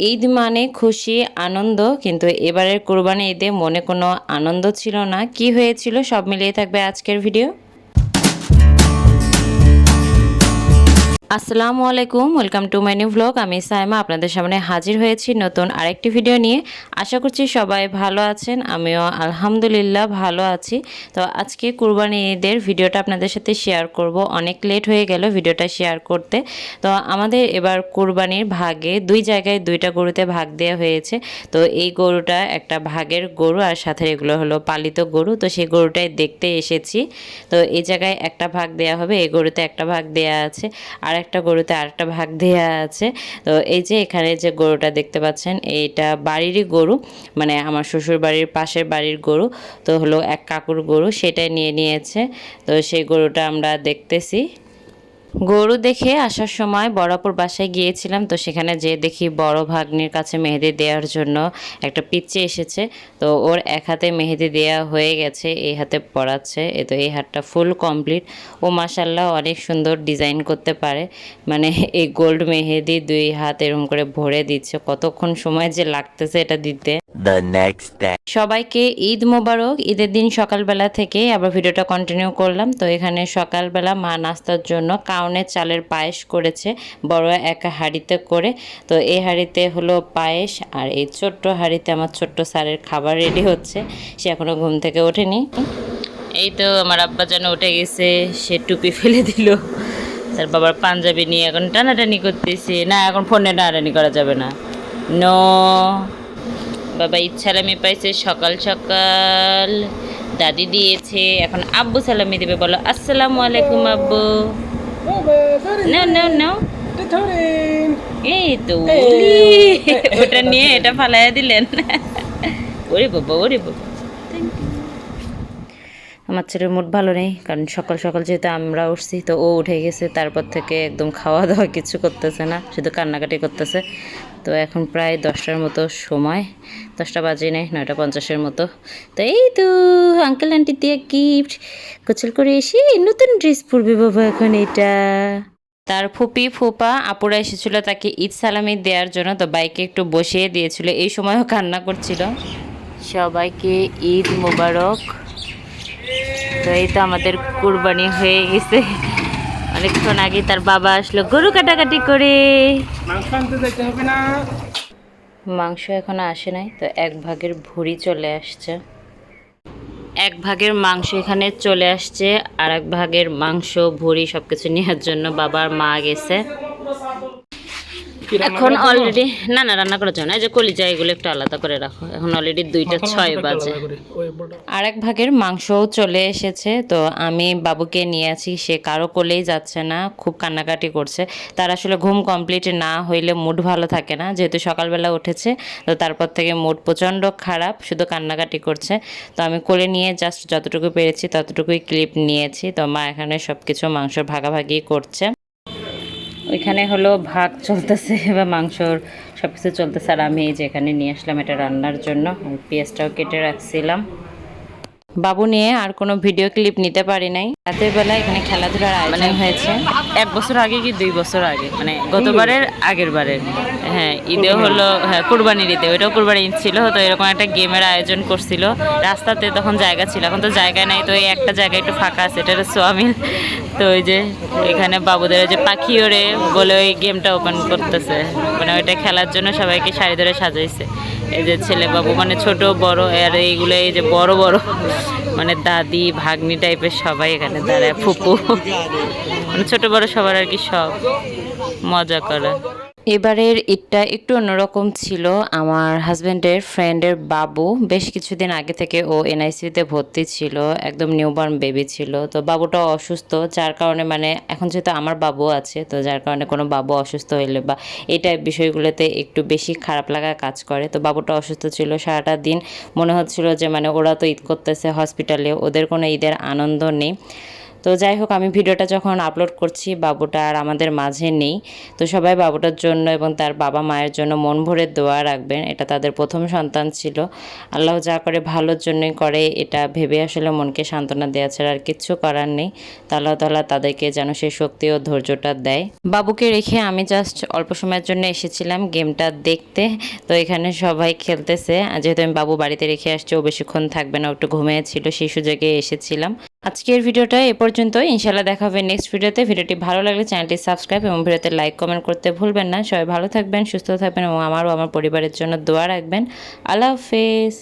ঈদ মানে খুশি, আনন্দ, কিন্তু এবারের কোরবানি ঈদে মনে কোনো আনন্দ ছিল না। কি হয়েছিল সব মিলিয়ে থাকবে আজকের ভিডিও? আসসালামু আলাইকুম welcome to my new vlog আমি সাইমা, আপনাদের সামনে হাজির হয়েছি নতুন আরেকটি ভিডিও নিয়ে। আশা করছি সবাই ভালো আছেন, আমিও আলহামদুলিল্লাহ ভালো আছি। তো আজকে কুরবানি ঈদের ভিডিওটা আপনাদের সাথে শেয়ার করব। অনেক লেট হয়ে গেল ভিডিওটা শেয়ার করতে। তো আমাদের এবার কুরবানির ভাগে দুই জায়গায় দুইটা গরুতে ভাগ দেওয়া হয়েছে। তো এই গরুটা একটা ভাগের গরু আর সাথে এগুলো হলো পালিত গরু। তো সেই গরুটাই দেখতে এসেছি। তো এই জায়গায় একটা ভাগ দেওয়া হবে, এই গরুতে একটা ভাগ দেওয়া আছে। আর একটা গরুতে আরেকটা ভাগ দেওয়া আছে। তো এই যে এখানে যে গরুটা দেখতে পাচ্ছেন, এইটা বাড়িরই গরু মানে আমার শ্বশুর বাড়ির পাশের বাড়ির গরু, তো হলো এক কাকুর গরু, সেটাই নিয়ে নিয়েছে। তো সেই গরুটা আমরা দেখতেছি। গরু দেখে আসার সময় বড়াপুর বাসায় গিয়েছিলাম তো সেখানে যে দেখি বড় ভাগ্নির কাছে মেহেদি দেওয়ার জন্য একটা পিচ্চি এসেছে। তো ওর এক হাতে মেহেদি দেওয়া হয়ে গেছে এই হাতে পড়াচ্ছে এ তো এই হাতটা ফুল কমপ্লিট। ও মাসাল্লাহ অনেক সুন্দর ডিজাইন করতে পারে মানে এই গোল্ড মেহেদি দুই হাত এরকম করে ভরে দিচ্ছে কতক্ষণ সময় যে লাগতেছে এটা দিতে। সবাইকে ঈদ মোবারক ঈদের দিন সকালবেলা থেকে আবার ভিডিওটা কন্টিনিউ করলাম তো এখানে সকালবেলা মা নাস্তার জন্য কাউনের চালের পায়েস করেছে বড় এক হাঁড়িতে করে। তো এই হাঁড়িতে হলো পায়েস আর এই ছোট্ট হাঁড়িতে আমার ছোট্ট স্যারের খাবার রেডি হচ্ছে। সে এখনও ঘুম থেকে ওঠেনি। এই তো আমার আব্বা যেন উঠে গেছে, সে টুপি ফেলে দিল। তার বাবার পাঞ্জাবি নিয়ে এখন টানাটানি করতেছে। না, এখন ফোনে টানাটানি করা যাবে না। নো। বাবা সালামি পাইছে সকাল সকাল। দাদি দিয়েছে, এখন আব্বু সালামি দেবে। বলো, আসসালামু আলাইকুম, আব্বু। নাও নাও নাও এই তো ওটা নিয়ে এটা ফালাইয়া দিলেন ওরে বাবা ওরে বাবা আমার ছেলের মুড ভালো নেই, কারণ সকাল সকাল যেহেতু আমরা উঠছি, তো ও উঠে গেছে, তারপর থেকে একদম খাওয়া দাওয়া কিছু করতেছে না, শুধু কান্নাকাটি করতেছে। তো এখন প্রায় দশটার মতো সময়, দশটা বাজে নেই নয়টা পঞ্চাশের মতো। তো এই তো আঙ্কেল আন্টি দিয়ে গিফট গোছল করে এসে নতুন ড্রেস পরবে বাবা এখন এটা। তার ফুপি, ফুপা, আপুরা এসেছিল তাকে ঈদ সালামি দেওয়ার জন্য, তো বাইকে একটু বসিয়ে দিয়েছিল, এই সময়ও কান্না করছিল। সবাইকে ঈদ মোবারক। তো এই তো আমাদের কুরবানি হয়ে গেছে। অনেকক্ষণ আগে তার বাবা আসলো গরু কাটাকাটি করে। মাংস এখনও আসে নাই তো এক ভাগের ভুড়ি চলে আসছে। এক ভাগের মাংস এখানে চলে আসছে আর এক ভাগের মাংস ভুড়ি সব কিছু নেওয়ার জন্য বাবার মা গেছে। এখন অলরেডি না না রান্না করার জন্য এই যে কলিজা এগুলো একটু আলাদা করে রাখো। এখন অলরেডি দুইটা ছয় বাজে। আর এক ভাগের মাংসও চলে এসেছে তো আমি বাবুকে নিয়ে আছি সে কারও কোলেই যাচ্ছে না খুব কান্নাকাটি করছে। তার আসলে ঘুম কমপ্লিট না হইলে মুড ভালো থাকে না যেহেতু সকালবেলা উঠেছে তো তারপর থেকে মুড প্রচণ্ড খারাপ শুধু কান্নাকাটি করছে। তো আমি কোলে নিয়ে জাস্ট যতটুকু পেরেছি ততটুকুই ক্লিপ নিয়েছি। তো মা এখানে সব কিছু মাংস ভাগাভাগি করছে। ওইখানে হলো ভাগ চলতেছে বা মাংসর সব কিছু চলতেছে। আর আমি এই যে এখানে নিয়ে আসলাম এটা রান্নার জন্য। পেঁয়াজটাও কেটে রাখছিলাম। বাবু নিয়ে আর কোনো ভিডিও ক্লিপ নিতে পারি নাই। রাতের বেলা এখানে খেলাধুলার আয়োজন হয়েছে। এক বছর আগে কি দুই বছর আগে? মানে গতবারের আগের বারের। হ্যাঁ ঈদে হলো হ্যাঁ কুরবানির ঈদে। ওইটাও কুরবানি ঈদ ছিল তো এরকম একটা গেমের আয়োজন করছিল। রাস্তাতে তখন জায়গা ছিল এখন তো জায়গা নাই তো এই একটা জায়গা একটু ফাঁকা আছে এটা সোয়ামিল তো ওই যে এখানে বাবুদের ওই যে পাখি ওড়ে বলে ওই গেমটা ওপেন করতেছে। মানে ওইটা খেলার জন্য সবাইকে শাড়ি ধরে সাজাইছে। এই যে ছেলে বাবু মানে ছোট, বড়, আর এইগুলো, এই যে বড় বড় মানে দাদি, ভাগ্নি টাইপের সবাই এখানে দাঁড়ায়, ফুপু। মানে ছোট, বড় সবার আর কি সব মজা করে। এবারের ঈদটা একটু অন্যরকম ছিল। আমার হাজব্যান্ডের ফ্রেন্ডের বাবু বেশ কিছুদিন আগে থেকে ও এনআইসিতে ভর্তি ছিল, একদম নিউবর্ন বেবি ছিল। তো বাবুটা অসুস্থ, যার কারণে মানে এখন যেহেতু আমার বাবু আছে, তো যার কারণে কোনো বাবু অসুস্থ হইলে বা এই টাইপ বিষয়গুলোতে একটু বেশি খারাপ লাগা কাজ করে। তো বাবুটা অসুস্থ ছিল সারাটা দিন। মনে হচ্ছিল যে মানে ওরা তো ঈদ করতেছে হসপিটালে ওদের কোনো ঈদের আনন্দ নেই। তো যাই হোক, আমি ভিডিওটা যখন আপলোড করছি, বাবুটা আর আমাদের মাঝে নেই। তো সবাই বাবুটার জন্য এবং তার বাবা মায়ের জন্য মন ভরে দোয়া রাখবেন। এটা তাদের প্রথম সন্তান ছিল। আল্লাহ যা করে ভালোর জন্যই করে, এটা ভেবে আসলে মনকে সান্ত্বনা দেওয়া ছাড়া আর কিচ্ছু করার নেই। আল্লাহ তালা তাদেরকে যেন সেই শক্তি ও ধৈর্যটা দেয়। বাবুকে রেখে আমি জাস্ট অল্প সময়ের জন্য এসেছিলাম গেমটা দেখতে। তো এখানে সবাই খেলতেছে। যেহেতু আমি বাবু বাড়িতে রেখে আসছি, ও বেশিক্ষণ থাকবে না একটু ঘুমিয়েছিল সেই সুযোগে এসেছিলাম। আজকের ভিডিওটা এ পর্যন্ত ইনশাল্লাহ দেখা হবে নেক্সট ভিডিওতে। ভিডিওটি ভালো লাগলে চ্যানেলটি সাবস্ক্রাইব এবং ভিডিওতে লাইক কমেন্ট করতে ভুলবেন না। সবাই ভালো থাকবেন, সুস্থ থাকবেন এবং আমারও আমার পরিবারের জন্য দোয়া রাখবেন। আল্লাহ হাফেজ।